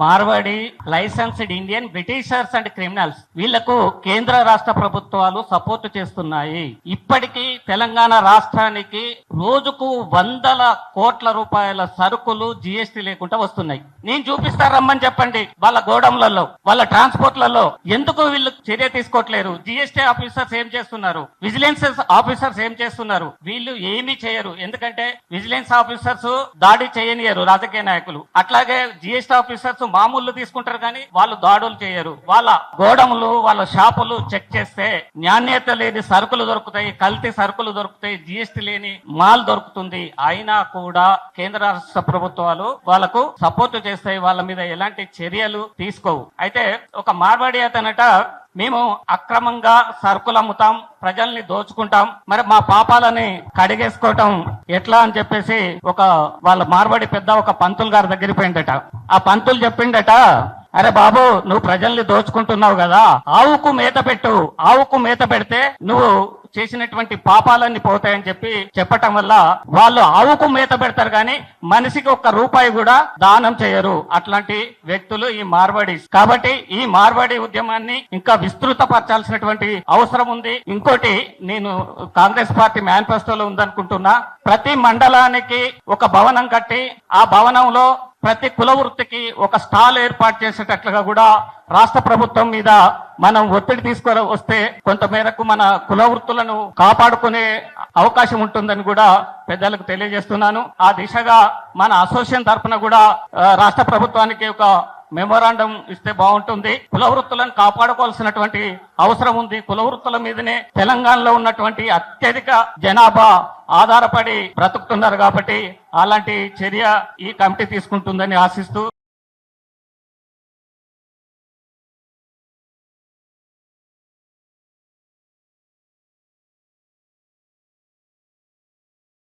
Marwadi licensed Indian Britishers and criminals వీళ్ళకు కేంద్ర రాష్ట్ర ప్రభుత్వాలు సపోర్ట్ చేస్తున్నాయి. ఇప్పటికీ తెలంగాణ రాష్ట్రానికి రోజుకు వందల కోట్ల రూపాయల సరుకులు జిఎస్టీ లేకుండా వస్తున్నాయి. నేను చూపిస్తా రమ్మని చెప్పండి వాళ్ళ గోడౌన్లలో వాళ్ళ ట్రాన్స్పోర్ట్లలో. ఎందుకు వీళ్ళు చర్య తీసుకోవట్లేరు? జిఎస్టీ ఆఫీసర్స్ ఏం చేస్తున్నారు? విజిలెన్స్ ఆఫీసర్స్ ఏం చేస్తున్నారు? వీళ్ళు ఏమీ చేయరు. ఎందుకంటే విజిలెన్స్ ఆఫీసర్స్ దాడి చేయనియరు రాజకీయ నాయకులు. అట్లాగే జిఎస్టీ ఆఫీసర్స్ మామూలు తీసుకుంటారు కానీ వాళ్ళు దాడులు చేయరు. వాళ్ళ గోడములు వాళ్ళ షాపులు చెక్ చేస్తే నాణ్యత లేని సరుకులు దొరుకుతాయి కల్తీ సరుకులు దొరుకుతాయి జిఎస్టీ లేని మాల్ దొరుకుతుంది. అయినా కూడా కేంద్ర రాష్ట్ర ప్రభుత్వాలు వాళ్ళకు సపోర్ట్ చేస్తాయి. వాళ్ళ మీద ఎలాంటి చర్యలు తీసుకోవు. అయితే ఒక మార్వాడి అతనట మేము అక్రమంగా సరుకులు అమ్ముతాం ప్రజల్ని దోచుకుంటాం. మరి మా పాపాలని కడిగేసుకోవటం ఎట్లా అని చెప్పేసి ఒక వాళ్ళ మార్వాడి పెద్ద ఒక పంతులు గారి దగ్గర పోయిందట. ఆ పంతులు చెప్పిండట అరే బాబు నువ్వు ప్రజల్ని దోచుకుంటున్నావు కదా. ఆవుకు మేత పెట్టు. ఆవుకు మేత పెడితే నువ్వు చేసినటువంటి పాపాలన్నీ పోతాయని చెప్పి చెప్పటం వల్ల వాళ్ళు ఆవుకు మేత పెడతారు కానీ మనిషికి ఒక్క రూపాయి కూడా దానం చేయరు. అట్లాంటి వ్యక్తులు ఈ మార్వాడీస్. కాబట్టి ఈ మార్వాడీ ఉద్యమాన్ని ఇంకా విస్తృతపరచాల్సినటువంటి అవసరం ఉంది. ఇంకోటి నేను కాంగ్రెస్ పార్టీ మేనిఫెస్టోలో ఉందనుకుంటున్నా. ప్రతి మండలానికి ఒక భవనం కట్టి ఆ భవనంలో ప్రతి కుల వృత్తికి ఒక స్టాల్ ఏర్పాటు చేసేటట్లుగా కూడా రాష్ట్ర ప్రభుత్వం మీద మనం ఒత్తిడి తీసుకొని వస్తే కొంత మేరకు మన కుల వృత్తులను కాపాడుకునే అవకాశం ఉంటుందని కూడా పెద్దలకు తెలియజేస్తున్నాను. ఆ దిశగా మన అసోసియేషన్ తరఫున కూడా రాష్ట్ర ప్రభుత్వానికి ఒక మెమోరాండం ఇస్తే బాగుంటుంది. కుల వృత్తులను కాపాడుకోవాల్సినటువంటి అవసరం ఉంది. కుల వృత్తుల మీదనే తెలంగాణలో ఉన్నటువంటి అత్యధిక జనాభా ఆధారపడి బ్రతుకుతున్నారు కాబట్టి అలాంటి చర్య ఈ కమిటీ తీసుకుంటుందని ఆశిస్తూ